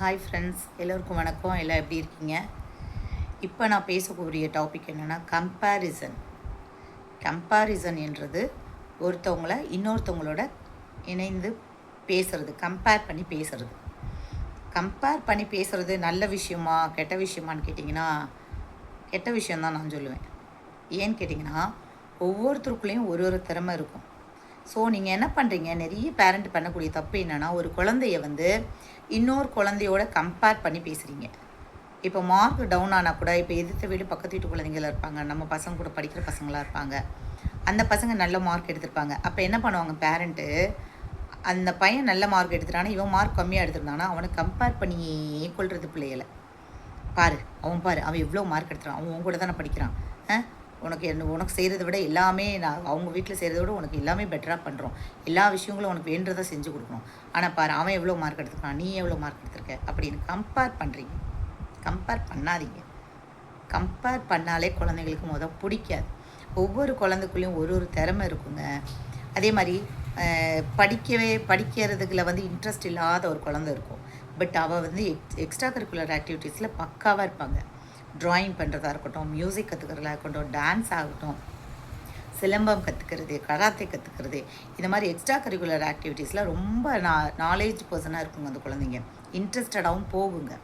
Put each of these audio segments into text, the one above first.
Hi friends எல்லோருக்கும் வணக்கம். எல்லாம் எப்படி இருக்கீங்க? இப்போ நான் பேசக்கூடிய டாபிக் என்னென்னா கம்பேரிசன் கம்பேரிசன் என்றது ஒருத்தவங்கள இன்னொருத்தவங்களோட இணைந்து பேசுறது கம்பேர் பண்ணி பேசுறது. கம்பேர் பண்ணி பேசுறது நல்ல விஷயமா கெட்ட விஷயமான்னு கேட்டிங்கன்னா கெட்ட விஷயம்தான் நான் சொல்லுவேன். ஏன்னு கேட்டிங்கன்னா ஒவ்வொருத்தருக்குள்ளேயும் ஒரு ஒரு திறமை இருக்கும். ஸோ நீங்கள் என்ன பண்ணுறீங்க நிறைய பேரண்ட் பண்ணக்கூடிய தப்பு என்னென்னா ஒரு குழந்தைய வந்து இன்னொரு குழந்தையோட கம்பேர் பண்ணி பேசுகிறீங்க இப்போ மார்க் டவுன் ஆனால் கூட இப்போ எதிர்த்த வீடு பக்கத்து வீட்டு குழந்தைங்கள இருப்பாங்க. நம்ம பசங்க கூட படிக்கிற பசங்களாக இருப்பாங்க. அந்த பசங்க நல்ல மார்க் எடுத்திருப்பாங்க. அப்போ என்ன பண்ணுவாங்க பேரண்ட்டு அந்த பையன் நல்ல மார்க் எடுத்துட்டானா இவன் மார்க் கம்மியாக எடுத்திருந்தானா அவனை கம்பேர் பண்ணியே கொள்வது பிள்ளைகளை. பாரு அவன் பாரு அவன் எவ்வளோ மார்க் எடுத்துறான் அவன் உன் கூட தானே படிக்கிறான். ஆ? உனக்கு என்ன உனக்கு செய்கிறத விட எல்லாமே நான் அவங்க வீட்டில் செய்கிறத விட உனக்கு எல்லாமே பெட்டராக பண்ணுறோம் எல்லா விஷயங்களும் உனக்கு வேண்டதை செஞ்சு கொடுக்கணும். ஆனால் பாரு அவன் எவ்வளோ மார்க் எடுத்துருக்கான் நீ எவ்வளோ மார்க் எடுத்திருக்க? அப்படின்னு கம்பேர் பண்ணுறீங்க கம்பேர் பண்ணாதீங்க. கம்பேர் பண்ணாலே குழந்தைங்களுக்கு முத பிடிக்காது. ஒவ்வொரு குழந்தைக்குள்ளேயும் ஒரு ஒரு திறமை இருக்குங்க. அதே மாதிரி படிக்கவே படிக்கிறதுக்குள்ள வந்து இன்ட்ரெஸ்ட் இல்லாத ஒரு குழந்தை இருக்கும். பட் அவள் வந்து எக்ஸ் எக்ஸ்ட்ரா கரிக்குலர் ஆக்டிவிட்டீஸில் பக்காவாக இருப்பாங்க. ட்ராயிங் பண்ணுறதா இருக்கட்டும் மியூசிக் கற்றுக்கிறதா இருக்கட்டும் டான்ஸ் ஆகட்டும் சிலம்பம் கற்றுக்கிறது கராத்தே கற்றுக்கிறது இந்த மாதிரி எக்ஸ்ட்ரா கரிக்குலர் ஆக்டிவிட்டீஸில் ரொம்ப நா நாலேஜ் பர்சனாக இருக்குங்க அந்த குழந்தைங்க. இன்ட்ரெஸ்டடாகவும் போகுங்க.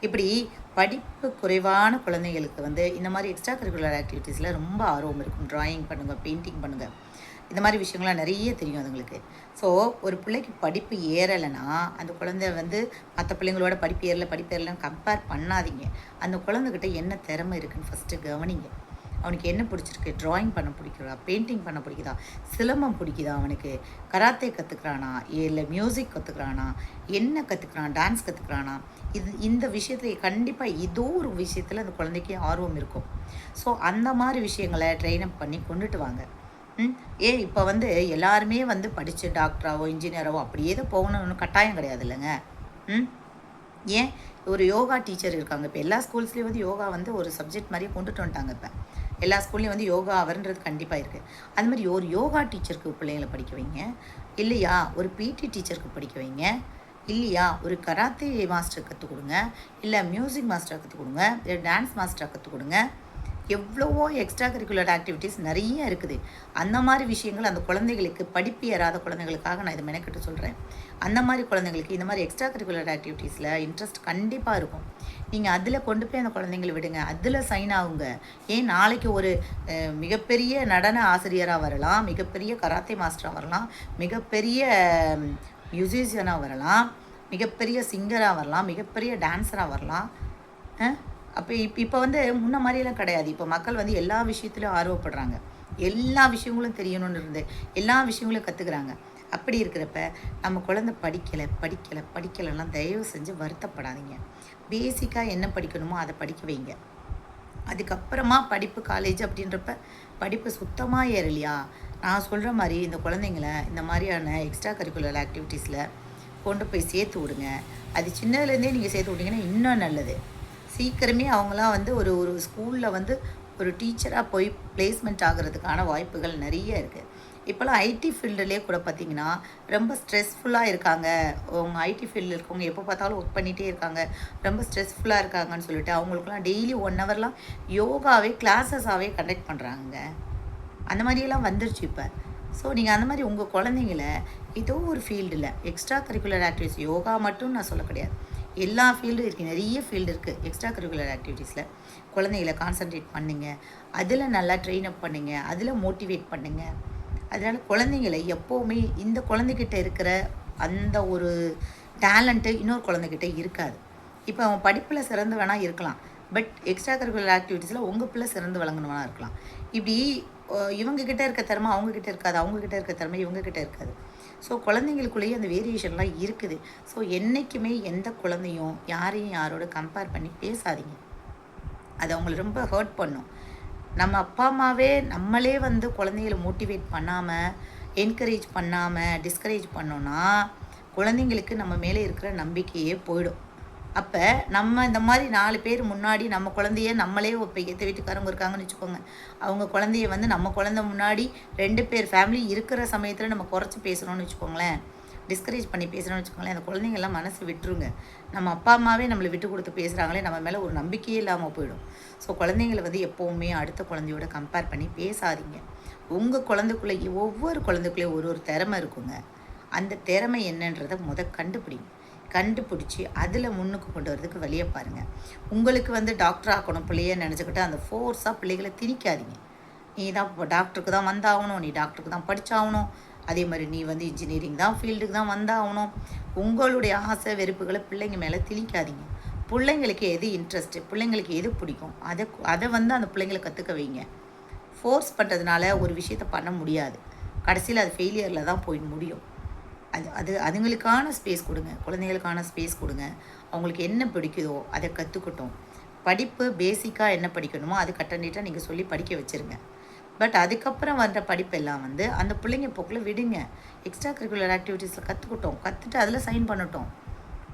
இப்படி படிப்பு குறைவான குழந்தைங்களுக்கு வந்து இந்த மாதிரி எக்ஸ்ட்ரா கரிக்குலர் ஆக்டிவிட்டீஸில் ரொம்ப ஆர்வம் இருக்கும். ட்ராயிங் பண்ணுங்கள் பெயிண்டிங் பண்ணுங்கள் இந்த மாதிரி விஷயங்கள்லாம் நிறைய தெரியும் அதுங்களுக்கு. ஸோ ஒரு பிள்ளைக்கு படிப்பு ஏறலைன்னா அந்த குழந்தை வந்து மற்ற பிள்ளைங்களோட படிப்பு ஏறலை படிப்பு ஏறலைன்னு கம்பேர் பண்ணாதீங்க. அந்த குழந்தைகிட்ட என்ன திறமை இருக்குன்னு ஃபஸ்ட்டு கவனிங்க. அவனுக்கு என்ன பிடிச்சிருக்கு? ட்ராயிங் பண்ண பிடிக்கிறா பெயிண்டிங் பண்ண பிடிக்குதா? சிலம்பம் பிடிக்குதா அவனுக்கு? கராத்தே கற்றுக்குறானா இல்லை மியூசிக் கற்றுக்குறானா என்ன கற்றுக்குறான் டான்ஸ் கற்றுக்குறானா இது இந்த விஷயத்தில் கண்டிப்பாக ஏதோ ஒரு விஷயத்தில் அந்த குழந்தைக்கு ஆர்வம் இருக்கும். ஸோ அந்த மாதிரி விஷயங்களை ட்ரெயின் அப் பண்ணி கொண்டுட்டு வாங்க. ம். இப்போ வந்து எல்லாருமே வந்து படித்து டாக்டராவோ இன்ஜினியராவோ அப்படியே தான் போகணும்னு கட்டாயம் கிடையாது இல்லைங்க. ம். ஏன்? ஒரு யோகா டீச்சர் இருக்காங்க. இப்போ எல்லா ஸ்கூல்ஸ்லேயும் வந்து யோகா வந்து ஒரு சப்ஜெக்ட் மாதிரியே கொண்டுட்டு வந்துட்டாங்க இப்போ. எல்லா ஸ்கூல்லையும் வந்து யோகா அவர்ன்றது கண்டிப்பாக இருக்குது அது மாதிரி ஒரு யோகா டீச்சருக்கு பிள்ளைங்களை படிக்க வைங்க. இல்லையா? ஒரு பிடி டீச்சருக்கு படிக்க வைங்க. இல்லையா? ஒரு கராத்தே மாஸ்டர் கற்றுக் கொடுங்க. இல்லை மியூசிக் மாஸ்டர் கற்றுக் கொடுங்க. இல்லை டான்ஸ் மாஸ்டர் கற்றுக் கொடுங்க. எவ்வளவோ எக்ஸ்ட்ரா கரிக்குலர் ஆக்டிவிட்டீஸ் நிறைய இருக்குது. அந்த மாதிரி விஷயங்கள் அந்த குழந்தைகளுக்கு படிப்பு ஏறாத குழந்தைகளுக்காக நான் இதை மெனக்கிட்டு சொல்கிறேன் அந்த மாதிரி குழந்தைங்களுக்கு இந்த மாதிரி எக்ஸ்ட்ரா கரிக்குலர் ஆக்டிவிட்டீஸில் இன்ட்ரெஸ்ட் கண்டிப்பாக இருக்கும். நீங்கள் அதில் கொண்டு போய் அந்த குழந்தைங்களை விடுங்க. அதில் சைன் ஆகுங்க. ஏன் நாளைக்கு ஒரு மிகப்பெரிய நடன ஆசிரியராக வரலாம் மிகப்பெரிய கராத்தே மாஸ்டராக வரலாம் மிகப்பெரிய மியூசிஷியனாக வரலாம் மிகப்பெரிய சிங்கராக வரலாம் மிகப்பெரிய டான்ஸராக வரலாம் ஆ அப்போ இப்போ இப்போ வந்து முன்ன மாதிரியெல்லாம் கிடையாது. இப்போ மக்கள் வந்து எல்லா விஷயத்துலையும் ஆர்வப்படுறாங்க. எல்லா விஷயங்களும் தெரியணும்னு இருந்து எல்லா விஷயங்களும் கற்றுக்குறாங்க அப்படி இருக்கிறப்ப நம்ம குழந்தை படிக்கலை படிக்கலை படிக்கலைன்னா தயவு செஞ்சு வருத்தப்படாதீங்க. பேசிக்காக என்ன படிக்கணுமோ அதை படிக்க வைங்க. அதுக்கப்புறமா படிப்பு காலேஜ் அப்படின்றப்ப படிப்பு சுத்தமாக ஏறலையா? நான் சொல்கிற மாதிரி இந்த குழந்தைங்கள இந்த மாதிரியான எக்ஸ்ட்ரா கரிக்குலர் ஆக்டிவிட்டீஸில் கொண்டு போய் சேர்த்து விடுங்க. அது சின்னதுலேருந்தே நீங்கள் சேர்த்து விட்டிங்கன்னா இன்னும் நல்லது. சீக்கிரமே அவங்களாம் வந்து ஒரு ஒரு ஸ்கூலில் வந்து ஒரு டீச்சராக போய் பிளேஸ்மெண்ட் ஆகிறதுக்கான வாய்ப்புகள் நிறைய இருக்குது இப்போல்லாம் ஐடி ஃபீல்டுலேயே கூட பார்த்தீங்கன்னா ரொம்ப ஸ்ட்ரெஸ்ஃபுல்லாக இருக்காங்க. அவங்க ஐடி ஃபீல்டில் இருக்கவங்க எப்போ பார்த்தாலும் ஒர்க் பண்ணிகிட்டே இருக்காங்க. ரொம்ப ஸ்ட்ரெஸ்ஃபுல்லாக இருக்காங்கன்னு சொல்லிட்டு அவங்களுக்குலாம் டெய்லி ஒன் ஹவர்லாம் யோகாவே கிளாஸஸாகவே கண்டக்ட் பண்ணுறாங்க அந்த மாதிரியெல்லாம் வந்துருச்சு இப்போ. ஸோ நீங்கள் அந்த மாதிரி உங்கள் குழந்தைங்கள ஏதோ ஒரு ஃபீல்டில் எக்ஸ்ட்ரா கரிக்குலர் ஆக்டிவிட்டிஸ் யோகா மட்டும் நான் சொல்ல கிடையாது. எல்லா ஃபீல்டும் இருக்குது நிறைய ஃபீல்டு இருக்குது எக்ஸ்ட்ரா கரிக்குலர் ஆக்டிவிட்டீஸில் குழந்தைங்கள கான்சன்ட்ரேட் பண்ணுங்க. அதில் நல்லா ட்ரெயின் அப் பண்ணுங்க. அதில் மோட்டிவேட் பண்ணுங்க. அதனால் குழந்தைங்களை எப்போவுமே இந்த குழந்தைகிட்ட இருக்கிற அந்த ஒரு டேலண்ட்டு இன்னொரு குழந்தைகிட்ட இருக்காது. இப்போ அவன் படிப்பில் சிறந்து வேணால் இருக்கலாம். பட் எக்ஸ்ட்ரா கரிக்குலர் ஆக்டிவிட்டீஸில் உங்கள் பிள்ளை சிறந்து வழங்கணும்னா இருக்கலாம். இப்படி இவங்கக்கிட்ட இருக்க திறமை அவங்கக்கிட்ட இருக்காது அவங்கக்கிட்ட இருக்க திறமை இவங்கக்கிட்ட இருக்காது. ஸோ குழந்தைங்களுக்குள்ளேயே அந்த வேரியேஷன்லாம் இருக்குது. ஸோ என்றைக்குமே எந்த குழந்தையும் யாரையும் யாரோட கம்பேர் பண்ணி பேசாதீங்க. அது அவங்களை ரொம்ப ஹர்ட் பண்ணும். நம்ம அப்பா அம்மாவே நம்மளே வந்து குழந்தைகளை மோட்டிவேட் பண்ணாமல் என்கரேஜ் பண்ணாமல் டிஸ்கரேஜ் பண்ணோன்னா குழந்தைங்களுக்கு நம்ம மேலே இருக்கிற நம்பிக்கையே போயிடும். அப்போ நம்ம இந்த மாதிரி நாலு பேர் முன்னாடி நம்ம குழந்தைய நம்மளே இப்போ எத்த வீட்டுக்காரங்க இருக்காங்கன்னு வச்சுக்கோங்க. அவங்க குழந்தைய வந்து நம்ம குழந்த முன்னாடி ரெண்டு பேர் ஃபேமிலி இருக்கிற சமயத்தில் நம்ம குறைச்சி பேசுகிறோன்னு வச்சுக்கோங்களேன். டிஸ்கரேஜ் பண்ணி பேசுகிறோம்னு வச்சுக்கோங்களேன். அந்த குழந்தைங்கள்லாம் மனசு விட்டுருங்க. நம்ம அப்பா அம்மாவே நம்மளை விட்டு கொடுத்து பேசுகிறாங்களே நம்ம மேலே ஒரு நம்பிக்கையே இல்லாமல் போயிடும். ஸோ குழந்தைங்களை வந்து எப்போவுமே அடுத்த குழந்தையோட கம்பேர் பண்ணி பேசாதீங்க. உங்கள் குழந்தைக்குள்ளே ஒவ்வொரு குழந்தைக்குள்ளேயும் ஒரு ஒரு திறமை இருக்குங்க. அந்த திறமை என்னன்றதை முத கண்டுபிடிங்க. கண்டுபிடிச்சி அதில் முன்னுக்கு கொண்டு வரதுக்கு வழியை பாருங்கள் உங்களுக்கு வந்து டாக்டர் ஆக்கணும் பிள்ளைய நினச்சிக்கிட்டு அந்த ஃபோர்ஸாக பிள்ளைகளை திணிக்காதீங்க. நீ தான் இப்போ டாக்டருக்கு தான் வந்தாகணும் நீ டாக்டருக்கு தான் படித்தாகணும் அதே மாதிரி நீ வந்து இன்ஜினியரிங் தான் ஃபீல்டுக்கு தான் வந்தாகணும். உங்களுடைய ஆசை வெறுப்புகளை பிள்ளைங்க மேலே திணிக்காதீங்க. பிள்ளைங்களுக்கு எது இன்ட்ரெஸ்ட்டு பிள்ளைங்களுக்கு எது பிடிக்கும் அதை அதை வந்து அந்த பிள்ளைங்களை கற்றுக்க வைங்க. ஃபோர்ஸ் பண்ணுறதுனால ஒரு விஷயத்த பண்ண முடியாது. கடைசியில் அது ஃபெயிலியரில் தான் போய் முடியும். அது அது அதுங்களுக்கான ஸ்பேஸ் கொடுங்க. குழந்தைகளுக்கான ஸ்பேஸ் கொடுங்க. அவங்களுக்கு என்ன பிடிக்குதோ அதை கற்றுக்கட்டும் படிப்பு பேசிக்காக என்ன படிக்கணுமோ அது கட்டண்டிட்டாக நீங்கள் சொல்லி படிக்க வச்சுருங்க. பட் அதுக்கப்புறம் வர்ற படிப்பெல்லாம் வந்து அந்த பிள்ளைங்க போக்கில் விடுங்க. எக்ஸ்ட்ரா கரிக்குலர் ஆக்டிவிட்டீஸில் கற்றுக்கிட்டோம் கற்றுட்டு அதில் சைன் பண்ணட்டும்.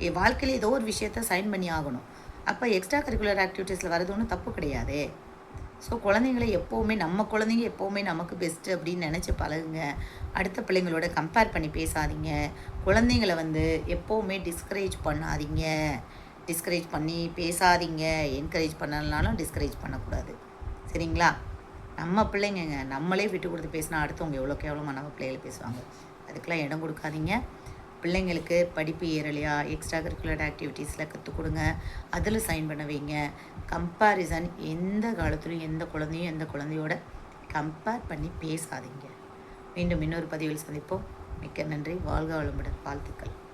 என் வாழ்க்கையில் ஏதோ ஒரு விஷயத்த சைன் பண்ணி ஆகணும். அப்போ எக்ஸ்ட்ரா கரிக்குலர் ஆக்டிவிட்டீஸில் வரது ஒன்றும் தப்பு கிடையாதே. ஸோ குழந்தைங்களை எப்போவுமே நம்ம குழந்தைங்க எப்போவுமே நமக்கு பெஸ்ட்டு அப்படின்னு நினச்சி பழகுங்க. அடுத்த பிள்ளைங்களோட கம்பேர் பண்ணி பேசாதீங்க. குழந்தைங்கள வந்து எப்போவுமே டிஸ்கரேஜ் பண்ணாதீங்க. டிஸ்கரேஜ் பண்ணி பேசாதீங்க. என்கரேஜ் பண்ணலனாலும் டிஸ்கரேஜ் பண்ணக்கூடாது. சரிங்களா? நம்ம பிள்ளைங்கங்க நம்மளே விட்டு கொடுத்து பேசினா அடுத்தவங்க எவ்வளோ கேவலமாக நம்ம பிள்ளைகளை பேசுவாங்க? அதுக்கெலாம் இடம் கொடுக்காதீங்க. பிள்ளைங்களுக்கு படிப்பு ஏறலையா? எக்ஸ்ட்ரா கரிக்குலர் ஆக்டிவிட்டீஸில் கற்றுக் கொடுங்க. அதில் சைன் பண்ண வைங்க. கம்பேரிசன் எந்த காலத்துலையும் எந்த குழந்தையும் எந்த குழந்தையோட கம்பேர் பண்ணி பேசாதீங்க. மீண்டும் இன்னொரு பதிவில் சந்திப்போம். மிக்க நன்றி. வாழ்க வளமுடன். வாழ்த்துக்கள்.